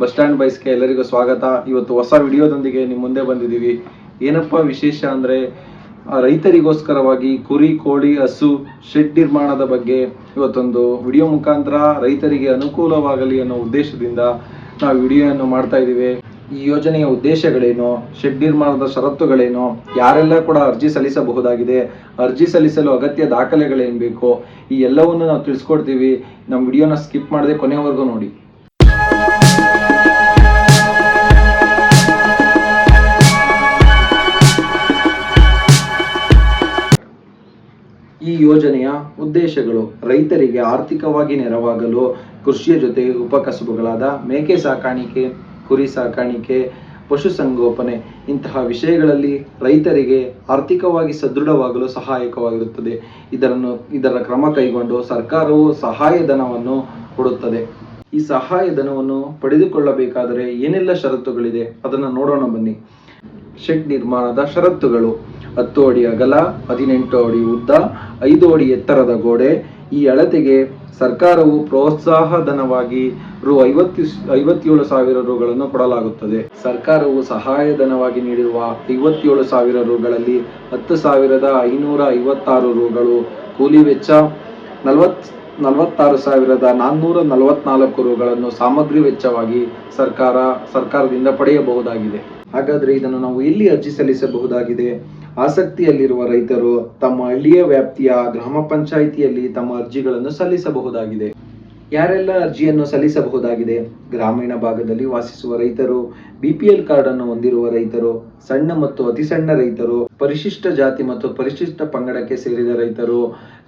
Bus stand ಬೈಸ್ಗೆ ಎಲ್ಲರಿಗೂ ಸ್ವಾಗತ. ಇವತ್ತು ಹೊಸ ವಿಡಿಯೋದೊಂದಿಗೆ ನಿಮ್ಮ ಮುಂದೆ ಬಂದಿದ್ದೀವಿ. ಏನಪ್ಪ ವಿಶೇಷ ಅಂದರೆ ರೈತರಿಗೋಸ್ಕರವಾಗಿ ಕುರಿ, ಕೋಳಿ, ಹಸು, ಶೆಡ್ ನಿರ್ಮಾಣದ ಬಗ್ಗೆ ಇವತ್ತೊಂದು ವಿಡಿಯೋ ಮುಖಾಂತರ ರೈತರಿಗೆ ಅನುಕೂಲವಾಗಲಿ ಅನ್ನೋ ಉದ್ದೇಶದಿಂದ ನಾವು ವಿಡಿಯೋವನ್ನು ಮಾಡ್ತಾ ಇದ್ದೀವಿ. ಈ ಯೋಜನೆಯ ಉದ್ದೇಶಗಳೇನು, ಶೆಡ್ ನಿರ್ಮಾಣದ ಷರತ್ತುಗಳೇನು, ಯಾರೆಲ್ಲ ಕೂಡ ಅರ್ಜಿ ಸಲ್ಲಿಸಬಹುದಾಗಿದೆ, ಅರ್ಜಿ ಸಲ್ಲಿಸಲು ಅಗತ್ಯ ದಾಖಲೆಗಳೇನು ಬೇಕು, ಈ ಎಲ್ಲವನ್ನು ನಾವು ತಿಳಿಸ್ಕೊಡ್ತೀವಿ. ನಮ್ಮ ವಿಡಿಯೋನ ಸ್ಕಿಪ್ ಮಾಡದೆ ಕೊನೆವರೆಗೂ ನೋಡಿ. ಈ ಯೋಜನೆಯ ಉದ್ದೇಶಗಳು ರೈತರಿಗೆ ಆರ್ಥಿಕವಾಗಿ ನೆರವಾಗಲು ಕೃಷಿಯ ಜೊತೆ ಉಪಕಸಬುಗಳಾದ ಮೇಕೆ ಸಾಕಾಣಿಕೆ, ಕುರಿ ಸಾಕಾಣಿಕೆ ಪಶುಸಂಗೋಪನೆ ಇಂತಹ ವಿಷಯಗಳಲ್ಲಿ ರೈತರಿಗೆ ಆರ್ಥಿಕವಾಗಿ ಸದೃಢವಾಗಲು ಸಹಾಯಕವಾಗಿರುತ್ತದೆ. ಇದರನ್ನು, ಇದರ ಕ್ರಮ ಕೈಗೊಂಡು ಸರ್ಕಾರವು ಸಹಾಯಧನವನ್ನು ಕೊಡುತ್ತದೆ. ಈ ಸಹಾಯಧನವನ್ನು ಪಡೆದುಕೊಳ್ಳಬೇಕಾದರೆ ಏನೆಲ್ಲ ಷರತ್ತುಗಳಿದೆ? ಅದನ್ನು ನೋಡೋಣ ಬನ್ನಿ. ಶೆಡ್ ನಿರ್ಮಾಣದ ಷರತ್ತುಗಳು. ಹತ್ತು ಅಡಿ ಅಗಲ, ಹದಿನೆಂಟು ಅಡಿ ಉದ್ದ, ಐದು ಅಡಿ ಎತ್ತರದ ಗೋಡೆ. ಈ ಅಳತೆಗೆ ಸರ್ಕಾರವು ಪ್ರೋತ್ಸಾಹ ಧನವಾಗಿ ರು ಐವತ್ತು ಐವತ್ತೇಳು ಸಾವಿರ ರುಗಳನ್ನು ಕೊಡಲಾಗುತ್ತದೆ. ಸರ್ಕಾರವು ಸಹಾಯಧನವಾಗಿ ನೀಡಿರುವ ಐವತ್ತೇಳು ಸಾವಿರ ರುಗಳಲ್ಲಿ ಹತ್ತು ಸಾವಿರದ ಐನೂರ ಐವತ್ತಾರು ರುಗಳು ಕೂಲಿ ವೆಚ್ಚ ನಲವತ್ ನಲವತ್ತಾರು ಸಾವಿರದ ನಾನ್ನೂರ ನಲವತ್ನಾಲ್ಕು ರುಗಳನ್ನು ಸಾಮಗ್ರಿ ವೆಚ್ಚವಾಗಿ ಸರ್ಕಾರ, ಸರ್ಕಾರದಿಂದ ಪಡೆಯಬಹುದಾಗಿದೆ. ಹಾಗಾದ್ರೆ ಇದನ್ನು ನಾವು ಎಲ್ಲಿ ಅರ್ಜಿ ಸಲ್ಲಿಸಬಹುದಾಗಿದೆ? ಆಸಕ್ತಿಯಲ್ಲಿರುವ ರೈತರು ತಮ್ಮ ಹಳ್ಳಿಯ ವ್ಯಾಪ್ತಿಯ ಗ್ರಾಮ ಪಂಚಾಯಿತಿಯಲ್ಲಿ ತಮ್ಮ ಅರ್ಜಿಗಳನ್ನು ಸಲ್ಲಿಸಬಹುದಾಗಿದೆ. ಯಾರೆಲ್ಲ ಅರ್ಜಿಯನ್ನು ಸಲ್ಲಿಸಬಹುದಾಗಿದೆ? ಗ್ರಾಮೀಣ ಭಾಗದಲ್ಲಿ ವಾಸಿಸುವ ರೈತರು ಬಿಪಿಎಲ್ ಕಾರ್ಡ್ ಅನ್ನು ಹೊಂದಿರುವ ರೈತರು, ಸಣ್ಣ ಮತ್ತು ಅತಿ ಸಣ್ಣ ರೈತರು, ಪರಿಶಿಷ್ಟ ಜಾತಿ ಮತ್ತು ಪರಿಶಿಷ್ಟ ಪಂಗಡಕ್ಕೆ ಸೇರಿದ ರೈತರು,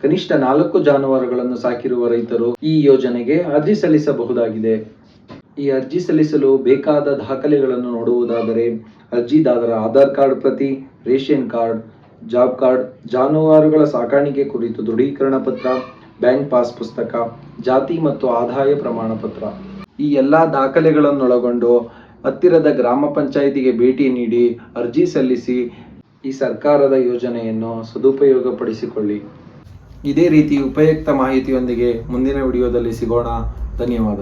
ಕನಿಷ್ಠ ನಾಲ್ಕು ಜಾನುವಾರುಗಳನ್ನು ಸಾಕಿರುವ ರೈತರು ಈ ಯೋಜನೆಗೆ ಅರ್ಜಿ ಸಲ್ಲಿಸಬಹುದಾಗಿದೆ. ಈ ಅರ್ಜಿ ಸಲ್ಲಿಸಲು ಬೇಕಾದ ದಾಖಲೆಗಳನ್ನು ನೋಡುವುದಾದರೆ ಅರ್ಜಿದಾರರ ಆಧಾರ್ ಕಾರ್ಡ್ ಪ್ರತಿ, ರೇಷನ್ ಕಾರ್ಡ್, ಜಾಬ್ ಕಾರ್ಡ್, ಜಾನುವಾರುಗಳ ಸಾಕಾಣಿಕೆ ಕುರಿತು ದೃಢೀಕರಣ ಪತ್ರ, ಬ್ಯಾಂಕ್ ಪಾಸ್ ಪುಸ್ತಕ, ಜಾತಿ ಮತ್ತು ಆದಾಯ ಪ್ರಮಾಣ ಪತ್ರ ಈ ಎಲ್ಲ ದಾಖಲೆಗಳನ್ನೊಳಗೊಂಡು ಹತ್ತಿರದ ಗ್ರಾಮ ಪಂಚಾಯಿತಿಗೆ ಭೇಟಿ ನೀಡಿ ಅರ್ಜಿ ಸಲ್ಲಿಸಿ ಈ ಸರ್ಕಾರದ ಯೋಜನೆಯನ್ನು ಸದುಪಯೋಗಪಡಿಸಿಕೊಳ್ಳಿ. ಇದೇ ರೀತಿ ಉಪಯುಕ್ತ ಮಾಹಿತಿಯೊಂದಿಗೆ ಮುಂದಿನ ವಿಡಿಯೋದಲ್ಲಿ ಸಿಗೋಣ. ಧನ್ಯವಾದ.